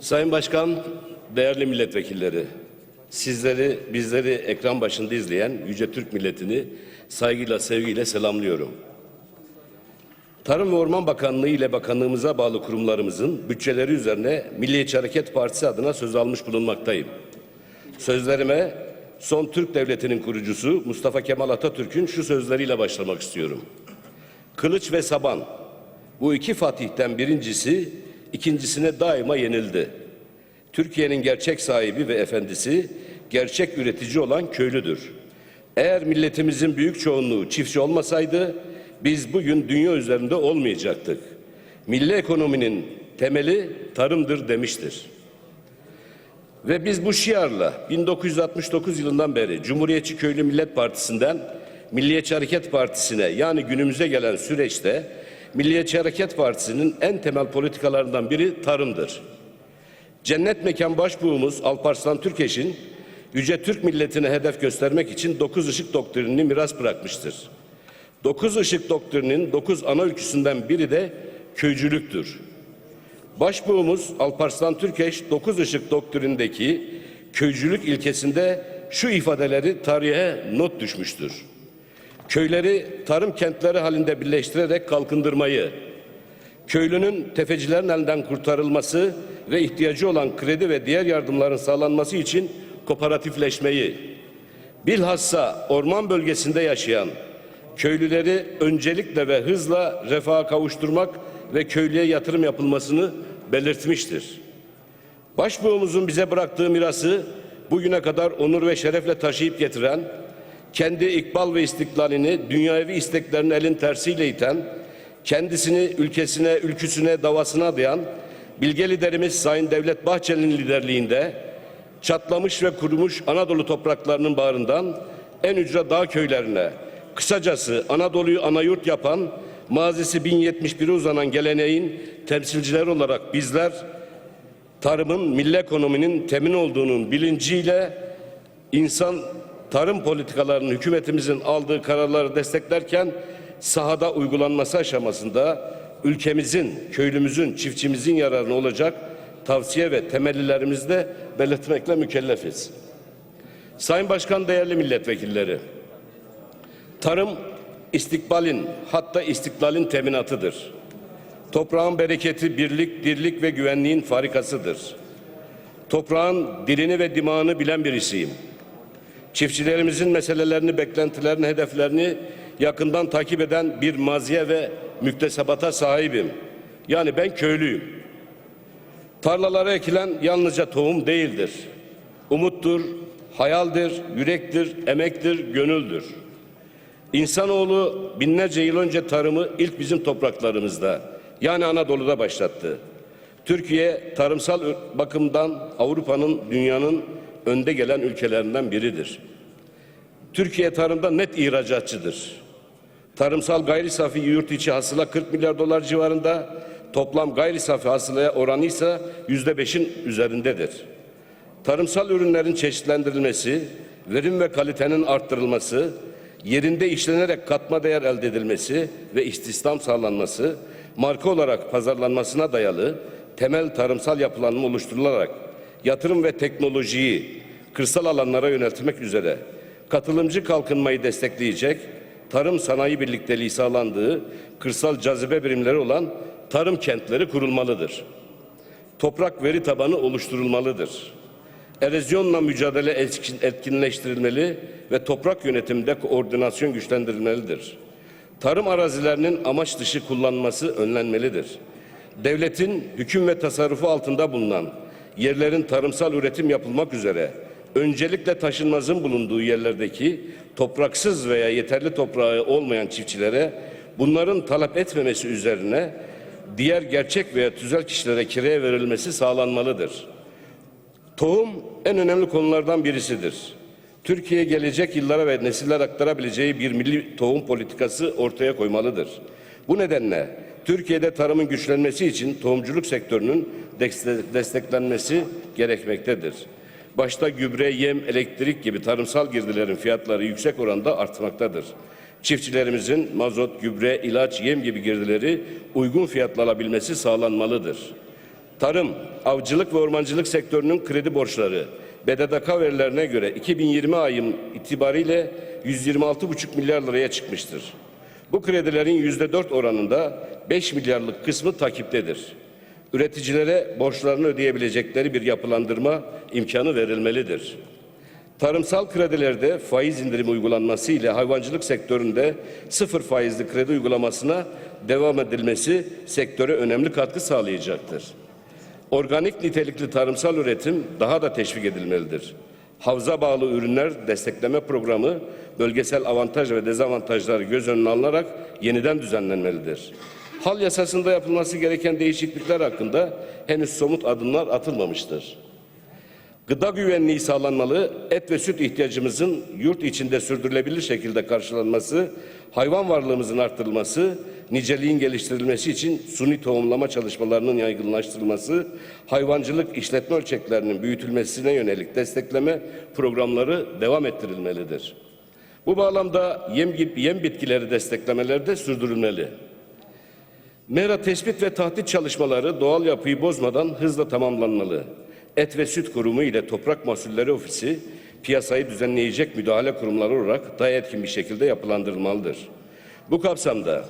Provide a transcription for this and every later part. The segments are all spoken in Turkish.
Sayın Başkan, değerli milletvekilleri, sizleri, bizleri ekran başında izleyen Yüce Türk milletini saygıyla, sevgiyle selamlıyorum. Tarım ve Orman Bakanlığı ile bakanlığımıza bağlı kurumlarımızın bütçeleri üzerine Milliyetçi Hareket Partisi adına söz almış bulunmaktayım. Sözlerime son Türk Devleti'nin kurucusu Mustafa Kemal Atatürk'ün şu sözleriyle başlamak istiyorum. Kılıç ve saban bu iki fatihten birincisi ikincisine daima yenildi. Türkiye'nin gerçek sahibi ve efendisi gerçek üretici olan köylüdür. Eğer milletimizin büyük çoğunluğu çiftçi olmasaydı biz bugün dünya üzerinde olmayacaktık. Milli ekonominin temeli tarımdır demiştir. Ve biz bu şiarla 1969 yılından beri Cumhuriyetçi Köylü Millet Partisi'nden Milliyetçi Hareket Partisi'ne yani günümüze gelen süreçte Milliyetçi Hareket Partisi'nin en temel politikalarından biri tarımdır. Cennet mekan başbuğumuz Alparslan Türkeş'in Yüce Türk milletine hedef göstermek için dokuz ışık doktrinini miras bırakmıştır. Dokuz ışık doktrininin dokuz ana ülküsünden biri de köycülüktür. Başbuğumuz Alparslan Türkeş dokuz ışık doktrindeki köycülük ilkesinde şu ifadeleri tarihe not düşmüştür. Köyleri tarım kentleri halinde birleştirerek kalkındırmayı, köylünün tefecilerin elinden kurtarılması ve ihtiyacı olan kredi ve diğer yardımların sağlanması için kooperatifleşmeyi, bilhassa orman bölgesinde yaşayan köylüleri öncelikle ve hızla refaha kavuşturmak ve köylüye yatırım yapılmasını belirtmiştir. Başbuğumuzun bize bıraktığı mirası bugüne kadar onur ve şerefle taşıyıp getiren, kendi ikbal ve istiklalini dünyavi isteklerin elin tersiyle iten, kendisini ülkesine, ülküsüne, davasına adayan bilge liderimiz Sayın Devlet Bahçeli'nin liderliğinde çatlamış ve kurumuş Anadolu topraklarının bağrından en ücra dağ köylerine, kısacası Anadolu'yu ana yurt yapan, mazisi 1071'e uzanan geleneğin temsilcileri olarak bizler tarımın milli ekonominin temin olduğunun bilinciyle insan tarım politikalarının hükümetimizin aldığı kararları desteklerken sahada uygulanması aşamasında ülkemizin, köylümüzün, çiftçimizin yararına olacak tavsiye ve temellilerimizi de belirtmekle mükellefiz. Sayın Başkan, değerli milletvekilleri, tarım istikbalin hatta istiklalin teminatıdır. Toprağın bereketi birlik, dirlik ve güvenliğin farikasıdır. Toprağın dilini ve dimağını bilen birisiyim. Çiftçilerimizin meselelerini, beklentilerini, hedeflerini yakından takip eden bir maziye ve müktesebata sahibim. Yani ben köylüyüm. Tarlalara ekilen yalnızca tohum değildir. Umuttur, hayaldir, yürektir, emektir, gönüldür. İnsanoğlu binlerce yıl önce tarımı ilk bizim topraklarımızda yani Anadolu'da başlattı. Türkiye tarımsal bakımdan Avrupa'nın dünyanın önde gelen ülkelerinden biridir. Türkiye tarımda net ihracatçıdır. Tarımsal gayri safi yurt içi hasıla 40 milyar dolar civarında, toplam gayri safi hasılaya oranı ise yüzde beşin üzerindedir. Tarımsal ürünlerin çeşitlendirilmesi, verim ve kalitenin arttırılması, yerinde işlenerek katma değer elde edilmesi ve istihdam sağlanması, marka olarak pazarlanmasına dayalı temel tarımsal yapılanma oluşturularak yatırım ve teknolojiyi kırsal alanlara yöneltmek üzere katılımcı kalkınmayı destekleyecek tarım sanayi birlikteliği sağlandığı kırsal cazibe birimleri olan tarım kentleri kurulmalıdır. Toprak veri tabanı oluşturulmalıdır. Erozyonla mücadele etkinleştirilmeli ve toprak yönetiminde koordinasyon güçlendirilmelidir. Tarım arazilerinin amaç dışı kullanması önlenmelidir. Devletin hüküm ve tasarrufu altında bulunan yerlerin tarımsal üretim yapılmak üzere öncelikle taşınmazın bulunduğu yerlerdeki topraksız veya yeterli toprağı olmayan çiftçilere bunların talep etmemesi üzerine diğer gerçek veya tüzel kişilere kiraya verilmesi sağlanmalıdır. Tohum en önemli konulardan birisidir. Türkiye gelecek yıllara ve nesiller aktarabileceği bir milli tohum politikası ortaya koymalıdır. Bu nedenle Türkiye'de tarımın güçlenmesi için tohumculuk sektörünün desteklenmesi gerekmektedir. Başta gübre, yem, elektrik gibi tarımsal girdilerin fiyatları yüksek oranda artmaktadır. Çiftçilerimizin mazot, gübre, ilaç, yem gibi girdileri uygun fiyatla alabilmesi sağlanmalıdır. Tarım, avcılık ve ormancılık sektörünün kredi borçları BDDK verilerine göre 2020 ayın itibariyle 126,5 milyar liraya çıkmıştır. Bu kredilerin %4 oranında 5 milyarlık kısmı takiptedir. Üreticilere borçlarını ödeyebilecekleri bir yapılandırma imkanı verilmelidir. Tarımsal kredilerde faiz indirimi uygulanması ile hayvancılık sektöründe sıfır faizli kredi uygulamasına devam edilmesi sektöre önemli katkı sağlayacaktır. Organik nitelikli tarımsal üretim daha da teşvik edilmelidir. Havza bağlı ürünler destekleme programı bölgesel avantaj ve dezavantajları göz önüne alınarak yeniden düzenlenmelidir. Hal yasasında yapılması gereken değişiklikler hakkında henüz somut adımlar atılmamıştır. Gıda güvenliği sağlanmalı, et ve süt ihtiyacımızın yurt içinde sürdürülebilir şekilde karşılanması, hayvan varlığımızın arttırılması, niceliğin geliştirilmesi için suni tohumlama çalışmalarının yaygınlaştırılması, hayvancılık işletme ölçeklerinin büyütülmesine yönelik destekleme programları devam ettirilmelidir. Bu bağlamda yem, yem bitkileri desteklemeleri de sürdürülmeli. Mera tespit ve tahdit çalışmaları doğal yapıyı bozmadan hızla tamamlanmalı. Et ve Süt Kurumu ile Toprak Mahsulleri Ofisi piyasayı düzenleyecek müdahale kurumları olarak daha etkin bir şekilde yapılandırılmalıdır. Bu kapsamda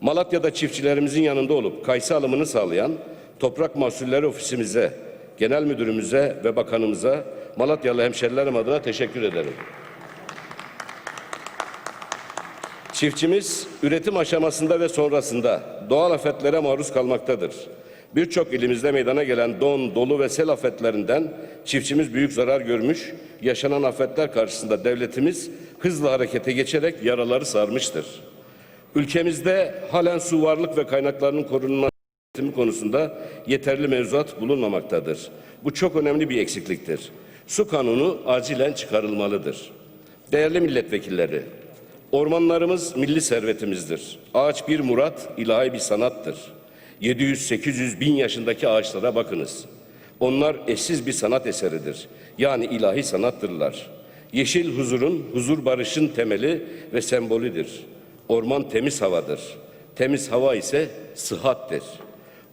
Malatya'da çiftçilerimizin yanında olup kayısı alımını sağlayan Toprak Mahsulleri Ofisimize, Genel Müdürümüze ve Bakanımıza Malatyalı hemşerilerim adına teşekkür ederim. Çiftçimiz üretim aşamasında ve sonrasında doğal afetlere maruz kalmaktadır. Birçok ilimizde meydana gelen don, dolu ve sel afetlerinden çiftçimiz büyük zarar görmüş, yaşanan afetler karşısında devletimiz hızlı harekete geçerek yaraları sarmıştır. Ülkemizde halen su varlık ve kaynaklarının korunması konusunda yeterli mevzuat bulunmamaktadır. Bu çok önemli bir eksikliktir. Su kanunu acilen çıkarılmalıdır. Değerli milletvekilleri, ormanlarımız milli servetimizdir. Ağaç bir murat, ilahi bir sanattır. 700-800 bin yaşındaki ağaçlara bakınız. Onlar eşsiz bir sanat eseridir. Yani ilahi sanattırlar. Yeşil huzurun, huzur barışın temeli ve sembolüdür. Orman temiz havadır. Temiz hava ise sıhhattir.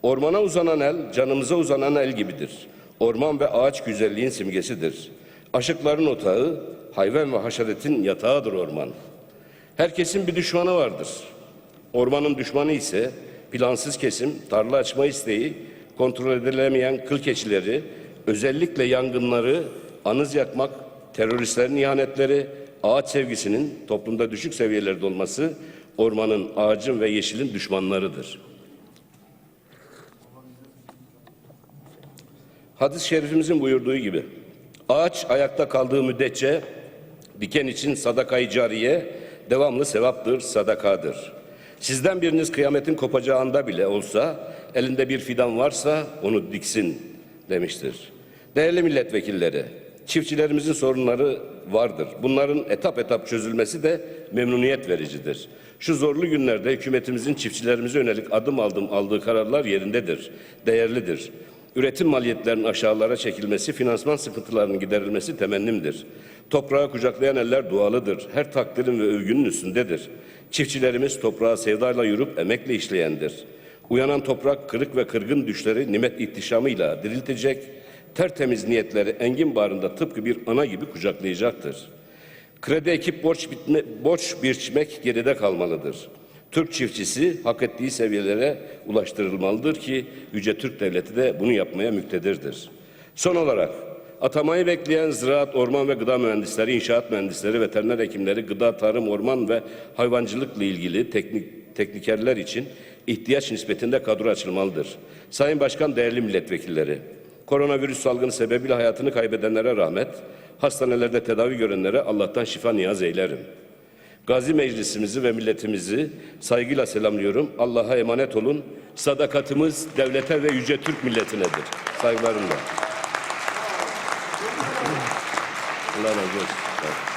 Ormana uzanan el, canımıza uzanan el gibidir. Orman ve ağaç güzelliğin simgesidir. Aşıkların otağı, hayvan ve haşeretin yatağıdır orman. Herkesin bir düşmanı vardır. Ormanın düşmanı ise plansız kesim, tarla açma isteği, kontrol edilemeyen kıl keçileri, özellikle yangınları, anız yakmak, teröristlerin ihanetleri, ağaç sevgisinin toplumda düşük seviyelerde olması ormanın, ağacın ve yeşilin düşmanlarıdır. Hadis-i şerifimizin buyurduğu gibi ağaç ayakta kaldığı müddetçe diken için sadakayı cariye devamlı sevaptır, sadakadır. Sizden biriniz kıyametin kopacağı anda bile olsa elinde bir fidan varsa onu diksin demiştir. Değerli milletvekilleri, çiftçilerimizin sorunları vardır. Bunların etap etap çözülmesi de memnuniyet vericidir. Şu zorlu günlerde hükümetimizin çiftçilerimize yönelik adım aldım aldığı kararlar yerindedir, değerlidir. Üretim maliyetlerinin aşağılara çekilmesi, finansman sıkıntılarının giderilmesi temennimdir. Toprağı kucaklayan eller dualıdır. Her takdirin ve övgünün üstündedir. Çiftçilerimiz toprağa sevdayla yürüp emekle işleyendir. Uyanan toprak kırık ve kırgın düşleri nimet ihtişamıyla diriltecek, tertemiz niyetleri engin bağrında tıpkı bir ana gibi kucaklayacaktır. Kredi ekip borç, bitme, borç biçmek geride kalmalıdır. Türk çiftçisi hak ettiği seviyelere ulaştırılmalıdır ki Yüce Türk Devleti de bunu yapmaya müktedirdir. Son olarak atamayı bekleyen ziraat, orman ve gıda mühendisleri, inşaat mühendisleri, veteriner hekimleri, gıda, tarım, orman ve hayvancılıkla ilgili teknik, teknikerler için ihtiyaç nispetinde kadro açılmalıdır. Sayın Başkan, değerli milletvekilleri, koronavirüs salgını sebebiyle hayatını kaybedenlere rahmet, hastanelerde tedavi görenlere Allah'tan şifa niyaz eylerim. Gazi Meclisimizi ve milletimizi saygıyla selamlıyorum. Allah'a emanet olun. Sadakatimiz devlete ve yüce Türk milletinedir. Saygılarımla. она найдется.